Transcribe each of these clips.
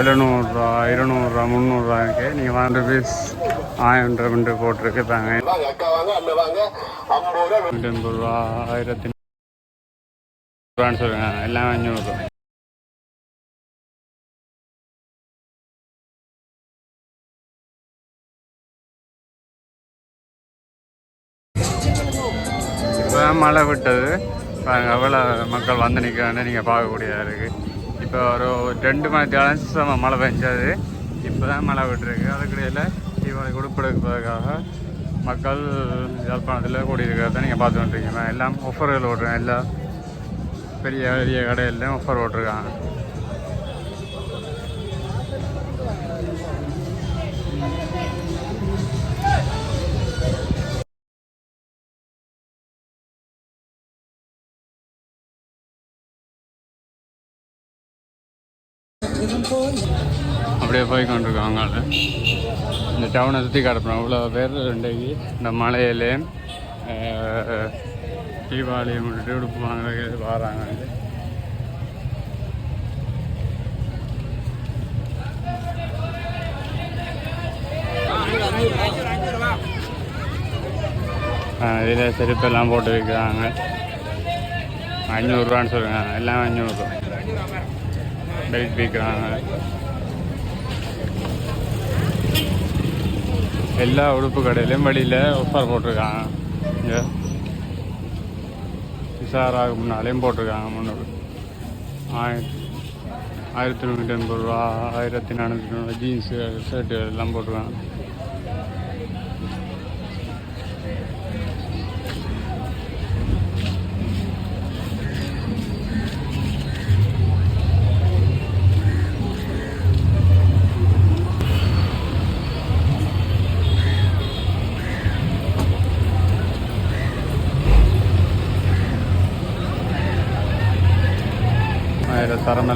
எழுநூறுரூவா இருநூறுவா முந்நூறுரூவா இருக்கு நீங்கள் வாங்க பீஸ் ஆயிரம் ரெண்டு போட்டிருக்கு தாங்க எண்பது ரூபா ஆயிரத்தி ரூபான்னு சொல்லுங்க எல்லாம் அஞ்சூறுரூவா இப்போ மழை விட்டது. பாருங்க எவ்வளோ மக்கள் வந்து நிற்கிறான்னு நீங்கள் பார்க்கக்கூடியதாக இருக்குது இப்போ ஒரு ரெண்டு மணி தேலம் மழை பெஞ்சது. இப்போ தான் மழை விட்டுருக்கு. அதுக்கிடையில் தீபாவளி கொடுப்பெடுப்பதற்காக மக்கள் யாழ்ப்பாணத்தில் கூடியிருக்கிறத நீங்கள் பார்த்து வந்துருக்கீங்க எல்லாம் ஒஃபர்கள் ஓட்டுறேன் எல்லா பெரிய பெரிய கடையிலையும் ஒஃபர் ஓட்டிருக்காங்க போய் கொண்டிருக்காங்க இந்த டவுனை சுற்றி கிடப்போம் இவ்வளோ பேர் இன்றைக்கு இந்த மலையிலே தீபாவளியை முன்னிட்டு உடுப்பு வாங்குறது வராங்க. இதில் செருப்பெல்லாம் போட்டு வைக்கிறாங்க. அஞ்சூறுரூவான்னு சொல்லுங்க எல்லாம் அஞ்சூறுரூவா பெல்ட் விற்கிறாங்க எல்லா உடுப்பு கடையிலையும் வெளியில் ஆஃபர் போட்டிருக்காங்க. இங்கே. விசாராக முன்னாலேயும் போட்டிருக்காங்க முன்னூறு. ஆயிரத்தி ஆயிரத்தி நூற்றி எண்பது ரூபா ஆயிரத்தி நானூற்றி ஜீன்ஸு ஷர்ட்டு எல்லாம் போட்டிருக்காங்க.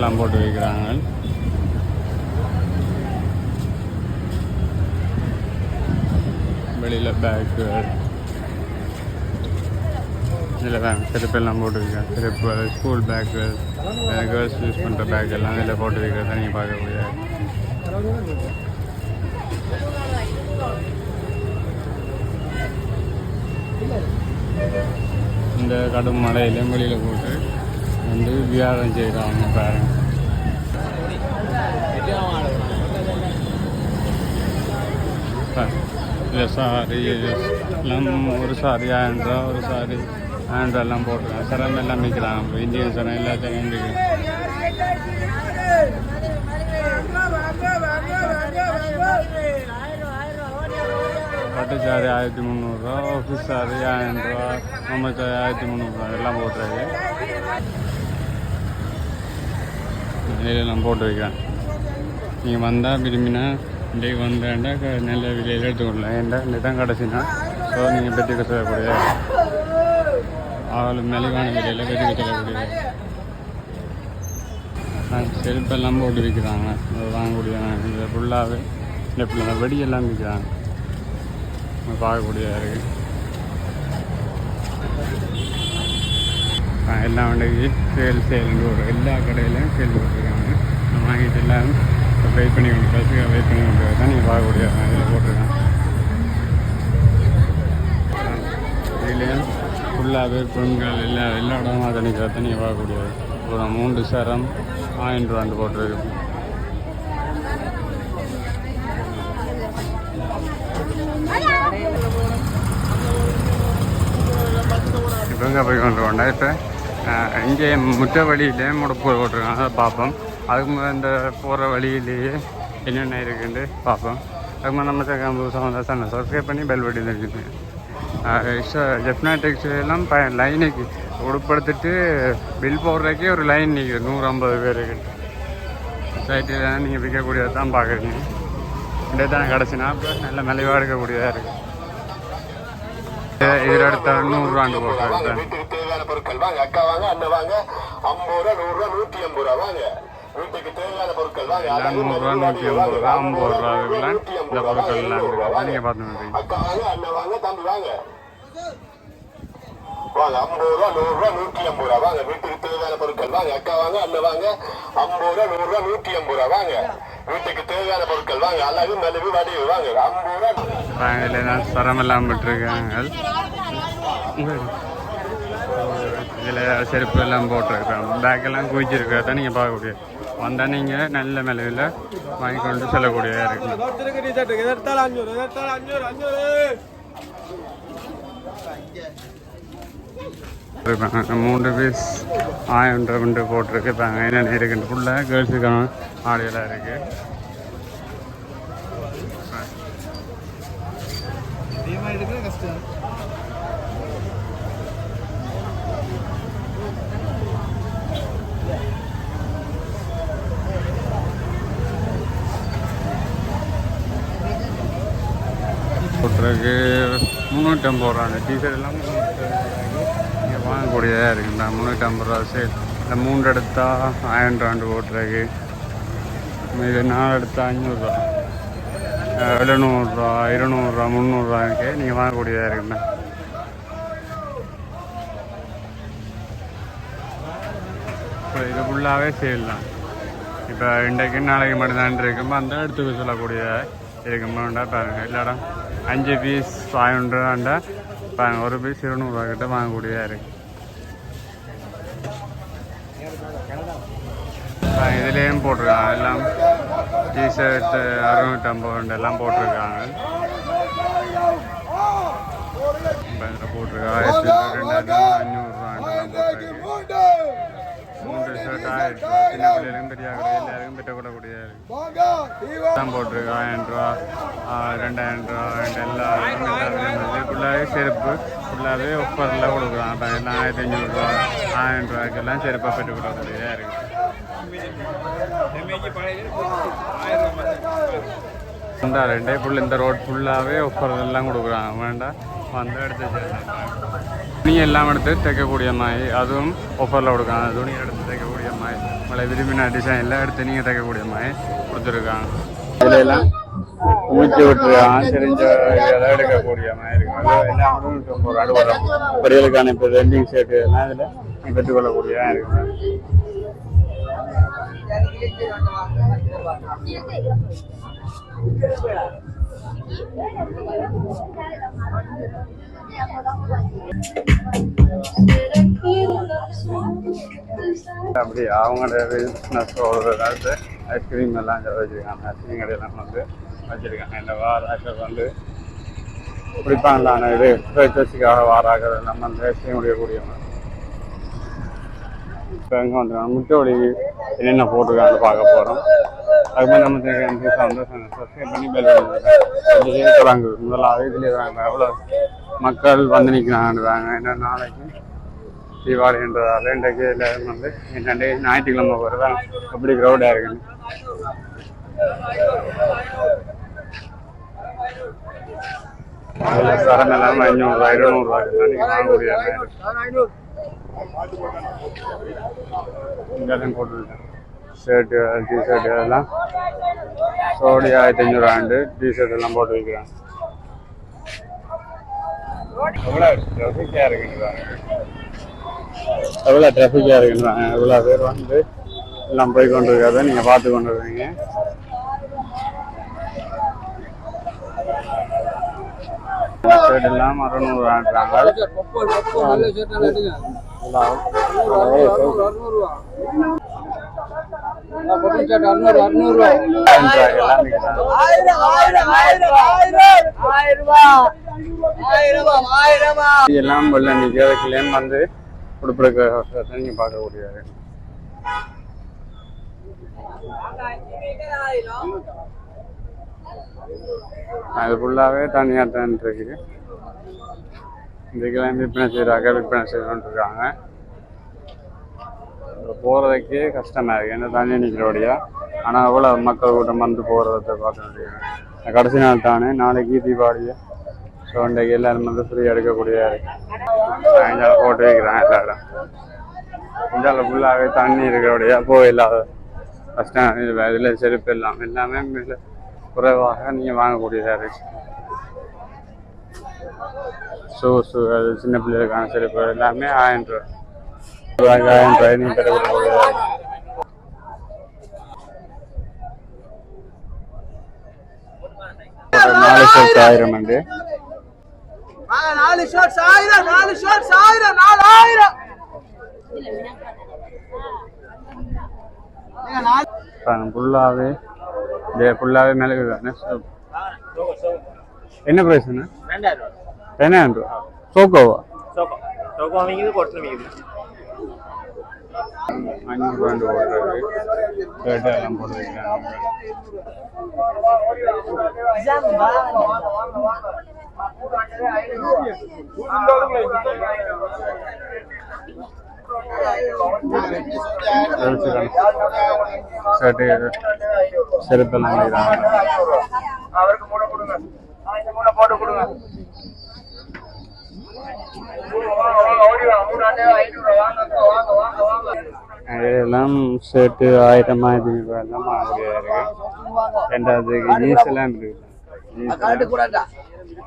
எல்லாம் போட்டு வைக்கிறாங்க. வெளியில் பேக்கு இதில் பேக் செருப்பெல்லாம் போட்டு வைக்கிறாங்க. செருப்பு ஸ்கூல் பேக்கு கேர்ள்ஸ் யூஸ் பண்ணுற பேக் எல்லாம் இதில் போட்டு வைக்கிறத நீங்கள் பார்க்கக்கூடிய இந்த கடும் மழையிலையும் வெளியில் போட்டு வந்து வியாழம் செய்கிறாங்க பாருங்க இல்லை சாரி எல்லாம் ஒரு சாரி ஆயிரம் ரூபா ஒரு சாரி ஆயிரம் ரூபா எல்லாம் போட்டுருக்காங்க சரம் எல்லாம் விற்கிறாங்க இந்தியன் சரம் எல்லாத்தையும் பட்டு சாரி ஆயிரத்தி முந்நூறுரூவா ஆஃபீஸ் சாரி ஆயிரம் ரூபா நம்ம சாரி ஆயிரத்தி முந்நூறுரூவா எல்லாம் போட்டுருக்கு இதெல்லாம் போட்டு வைக்கிறேன். நீங்கள் வந்தால் விரும்பினா இன்றைக்கு வந்தேன்டா நல்ல விலையில் எடுத்துக்கொள்ளலாம். ஏன்டா இந்த தான் கிடச்சின்னா ஸோ நீங்கள் பெற்றுக்க சொல்லக்கூடிய ஆள் மலிவான விலையில் பெற்றுக்க சொல்லக்கூடிய செல்ஃபெல்லாம் போட்டு விற்கிறாங்க அதை வாங்கக்கூடிய இந்த ஃபுல்லாகவே இந்த பிள்ளை வெடியெல்லாம் விற்கிறாங்க பார்க்கக்கூடியதாக இருக்குது எல்லாம் வந்து சேல் சேல்னு ஒரு எல்லா கடையிலையும் சேல் போட்டிருக்காங்க நம்ம வாங்கிட்டு வெயிட் பண்ணி கொண்டு பஸ்ஸுக்கு வெயிட் பண்ணி கொண்டு தான் நீங்கள் பார்க்கக்கூடிய இதில் போட்டிருக்காங்க இதுலேயும் ஃபுல்லாகவே பெண்கள் எல்லா எல்லா இடமும் அதை நிற்கிறத நீங்கள் பார்க்கக்கூடியது ஒரு மூன்று சரம் ஆயிரம் ரூபாண்டு போட்டிருக்கு. இப்போ போய் கொண்டு போண்டா இப்போ இங்கே முற்ற வழியிலே முடப்பு போட்டிருக்காங்க. அதை பார்ப்போம் அதுக்கு மேலே இந்த போகிற வழியிலேயே என்னென்ன இருக்குன்னு பார்ப்போம். அதுக்கு நம்ம சேகம் சம்மந்தா சேனல் சப்ஸ்கிரைப் பண்ணி பெல் பட்டி தெரிஞ்சுங்க ஜெப்னா எல்லாம் ப லைனுக்கு உட்படுத்திட்டு பில் போடுறதுக்கே ஒரு லைன் நிற்குது நூறு ஐம்பது பேருக்கு சைட்டில் நீங்கள் விற்கக்கூடியதை தான் பார்க்குறீங்க. இப்படியே தான் கிடச்சினா இப்போ நல்ல மலிவாக எடுக்கக்கூடியதாக இருக்குது இதில் எடுத்த நூறுரூவாண்டு தேவையான பொருட்கள் வாங்க. அக்கா வாங்க அண்ணன் வாங்க. ஐம்பது ரூபா நூறு ரூபா நூத்தி ஐம்பது ரூபா வாங்க. வீட்டுக்கு தேவையான பொருட்கள் வாங்க எல்லாம் நூறுரூவா நூற்றி ஐம்பது ரூபா ஐம்பது ரூபா இதுக்கெல்லாம் இந்த பொருட்கள் எல்லாம் இருக்குது நீங்கள் பார்த்து அக்கா வாங்க அண்ணன் வாங்க தம்பி வாங்க வாங்க ஐம்பது ரூபா நூறு ரூபா நூற்றி ஐம்பது ரூபா வாங்க வீட்டுக்கு தேவையான பொருட்கள் வாங்க அக்கா வாங்க அண்ணன் வாங்க ஐம்பது ரூபா நூறு ரூபா நூற்றி ஐம்பது ரூபா வாங்க வீட்டுக்கு தேவையான பொருட்கள் வாங்க அழகு மெழுகு வடிவு வாங்க ஐம்பது ரூபா இதில் தான் சரமெல்லாம் விட்டுருக்காங்க இதில் செருப்பு எல்லாம் போட்டிருக்காங்க பேக்கெல்லாம் குவிச்சிருக்கிறத நீங்கள் பார்க்கக்கூடிய வந்தால் நீங்கள் நல்ல மெலவில் வாங்கி கொண்டு செல்லக்கூடியதாக இருக்கும் மூன்று பீஸ் ஆயிரம் ரூபாய் போட்டிருக்கு. இப்போ அங்கே என்னென்ன இருக்குன்னு. ஃபுல்லாக கேர்ள்ஸுக்கான ஆடையெல்லாம் இருக்குது போட்டிருக்கு முந்நூற்றம்பது ரூபா அந்த டிஷர்ட் எல்லாம் நீங்கள் வாங்கக்கூடியதாக இருக்குண்ணா முந்நூற்றம்பது ரூபா சேல் இந்த மூன்று எடுத்தா ஆயிரம் ரூபாண்டு போட்டிருக்கு. இது நாலு எடுத்தா அஞ்சூறுரூவா எழுநூறுரூவா இருநூறுவா முந்நூறுரூவா இருக்குது நீங்கள் வாங்கக்கூடியதாக இருக்குண்ணா இப்போ இது ஃபுல்லாகவே சேல் தான். இப்போ இன்றைக்கு நாளைக்கு மட்டும்தான் இருக்கும் அந்த இடத்துக்கு சொல்லக்கூடிய இருக்குமாண்டா பாருங்க. இல்லைடா அஞ்சு பீஸ் ஃபைவ் ரூபாண்டா பாருங்க ஒரு பீஸ் இருநூறுவா கிட்ட வாங்கக்கூடியதாக இருக்கு இதுலேயும் போட்டிருக்காங்க எல்லாம் டிஷர்ட் அறுநூற்றம்பது எல்லாம் போட்டிருக்காங்க போட்டிருக்காங்க ஆயிரத்தி ரெண்டாயிரத்தி அஞ்சூறு மூன்று ஷர்ட் ஆயிரத்தி சின்ன பிள்ளைகளுக்கும் பெரியார்கள் எல்லாருக்கும் பெற்றுக்கொள்ளக்கூடிய தான் போட்டிருக்கு ஆயிரம் ரூபா ரெண்டாயிரம் ரூபா ரெண்டு எல்லா ஃபுல்லாகவே செருப்பு ஃபுல்லாகவே ஒப்பரில் கொடுக்குறாங்க. அப்போ எல்லாம் ஆயிரத்தி ஐநூறுரூவா ஆயிரம் ரூபாய்க்கெல்லாம் செருப்பாக பெற்றுக்கொள்ளக்கூடியதாக இருக்குது இந்த ரெண்டே ஃபுல் இந்த ரோட் ஃபுல்லாகவே ஒஃபர் எல்லாம் கொடுக்குறாங்க. வேண்டாம் வந்து எடுத்து துணி எல்லாம் எடுத்து தைக்கக்கூடிய மாதிரி அதுவும் ஆஃபரில் கொடுக்குறாங்க. துணி எடுத்து தைக்கக்கூடிய மாதிரி உங்களை விரும்பின டிசைனில் எடுத்து நீங்கள் தைக்கக்கூடிய மாதிரி கொடுத்துருக்காங்க. இதில் எல்லாம் குமிச்சு விட்டுருக்காங்க. தெரிஞ்ச இதெல்லாம் எடுக்கக்கூடிய மாதிரி இருக்கு. அது எல்லாம் முந்நூற்றம்பது ரூபா வரும் பெரியலுக்கான இப்போ ரெண்டிங் ஷர்ட் எல்லாம் இதில் நீங்கள் பெற்றுக்கொள்ளக்கூடியதாக இருக்குது அப்படி அவங்களோட பிஸ்னஸ் ஓடுறதாட்டு ஐஸ்கிரீம் எல்லாம் வச்சுருக்காங்க. ஐஸ்கிரீம் கடையெல்லாம் வந்து வச்சுருக்காங்க. இந்த வாராக்கள் வந்து குடிப்பாங்களான இது ஃப்ரெஷர்ஸுக்காக வாராக்கள் நம்ம அந்த ஐஸ்கிரீம் குடிக்கக்கூடியவங்க இப்போ எங்கே வந்துருக்காங்க? முட்டோடி என்னென்ன போட்டிருக்காங்கன்னு பார்க்க போகிறோம் அதுமாதிரி நம்ம தெரிஞ்ச சந்தோஷம். சப்ஸ்கிரைப் பண்ணி பெல் தொடங்கு முதலாவது இதுலேயே தாங்க எவ்வளோ மக்கள் வந்து நிற்கிறாங்க என்ன நாளைக்கு தீபாவளின்றதால இன்றைக்கு எல்லாரும் வந்து என்னண்டே ஞாயிற்றுக்கிழமை வருதான் எப்படி க்ரௌடாக இருக்குன்னு அதில் சரம் எல்லாம் ஐநூறுரூவா இருநூறுவாய்க்கு நீங்கள் வாங்க முடியாது. இங்கெல்லாம் போட்டுருக்கேன். ஷர்ட்டு டிஷர்ட் அதெல்லாம் சோடி ஆயிரத்தி ஐநூறு ஆண்டு டிஷர்ட் எல்லாம் போட்டு வைக்கிறேன். எவ்வளோ ட்ராஃபிக்காக இருக்குன்றாங்க எவ்வளோ ட்ராஃபிக்காக இருக்குன்றாங்க எவ்வளோ பேர் வந்து எல்லாம் போய் கொண்டு இருக்காத நீங்கள் பார்த்து கொண்டு இருக்கீங்க எல்லாம் அறநூறு அறுநூறு எல்லாம் வெள்ள நிற்கிறதுக்குள்ளேயும் வந்து உடுப்பிடுக்க நீங்கள் பார்க்கக்கூடியது அது ஃபுல்லாகவே தனியாக தான் இருக்கு இதுக்கெல்லாம் விற்பனை செய்கிறாங்க விற்பனை செய்யணும்னு இருக்காங்க. போகிறதுக்கே கஷ்டமாக இருக்குது ஏன்னா தண்ணி நிற்கிறோடையா ஆனால் அவ்வளோ மக்கள் கூட்டம் வந்து போகிறத பார்க்க முடியும் கடைசி நாள் தானே நாளைக்கு தீபாவளியை? ஸோ இன்றைக்கு எல்லாரும் வந்து ஃப்ரீயாக எடுக்கக்கூடிய சாயங்காலம் போட்டு வைக்கிறாங்க எல்லா இடம் இந்தியாவில் ஃபுல்லாகவே தண்ணி இருக்கிறபடியா போயில்லாத கஷ்டம் இது இதில் செருப்பு எல்லாம். எல்லாமே மிக குறைவாக நீங்கள் வாங்கக்கூடியதாக இருக்கு. ஷூஸு அது சின்ன பிள்ளைகளுக்கான செருப்பு எல்லாமே ஆயிரம் ரூபா ஆயிரம் ரூபாய் நீங்கள் பெறக்கூடிய நாலு ஷர்ட் ஆயிரம் வந்து நாலு ஷர்ட்ஸ் ஆயிரம் நாலு ஷர்ட்ஸ் ஆயிரம் நாலாயிரம். ஃபுல்லாகவே இது ஃபுல்லாகவே மிளகு தானே என்ன ப்ரைஸ்ண்ணா ரெண்டாயிரம் ரூபா. சோக்கோவா? அஞ்சூறு ரூபாண்டு ஓடுறது ஷர்ட் எல்லாம் போட்டு வைக்கிறாங்க ஷர்ட்டு செருப்பெல்லாம் அவருக்கு மூணு கொடுங்க இந்த போட்டு கொடுங்க இதெல்லாம் ஷர்ட்டு ஆயிரம் ஆயிரத்தி எல்லாம் ரெண்டாவது ஜீன்ஸ் எல்லாம் இருக்கு.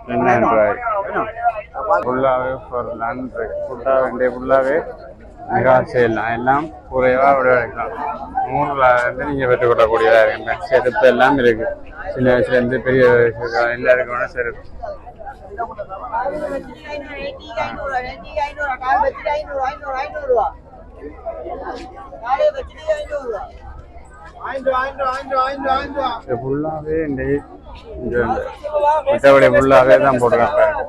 ரெண்டாயிரம் ரூபாய் ஃபுல்லாகவே போடலாம் ஃபுல்லாக வேண்டிய ஃபுல்லாகவே மிக செய்யலாம் எல்லாம் குறைவாக விட வைக்கலாம் நூறுல இருந்து நீங்கள் பெற்றுக்கொள்ளக்கூடியதாக இருக்குங்க செருப்பு எல்லாம் இருக்கு சின்ன வயசுலேருந்து பெரிய வயசு எல்லாருக்கும் வேணா செருப்பு ஃபுல்லாகவே இந்த மற்றபடி ஃபுல்லாகவே தான் போட்டிருக்காங்க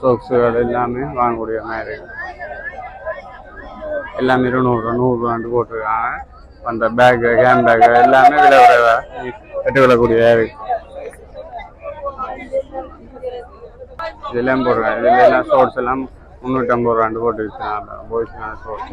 சோக்ஸுகள் எல்லாமே வாங்கக்கூடிய மாதிரி. எல்லாமே இருநூறு நூறுரூவாண்டு போட்டிருக்காங்க. அந்த பேக்கு ஹேண்ட் பேக்கு எல்லாமே விலை விலை பெற்றுக்கொள்ளக்கூடியதாக இருக்கு இதெல்லாம் போடுறாங்க. இதுல எல்லாம் ஷோர்ட்ஸ் எல்லாம் முந்நூற்றம்பது ரூபாண்டு போட்டு விற்கிறாங்க போய்ஸ் ஷோர்ட்ஸ்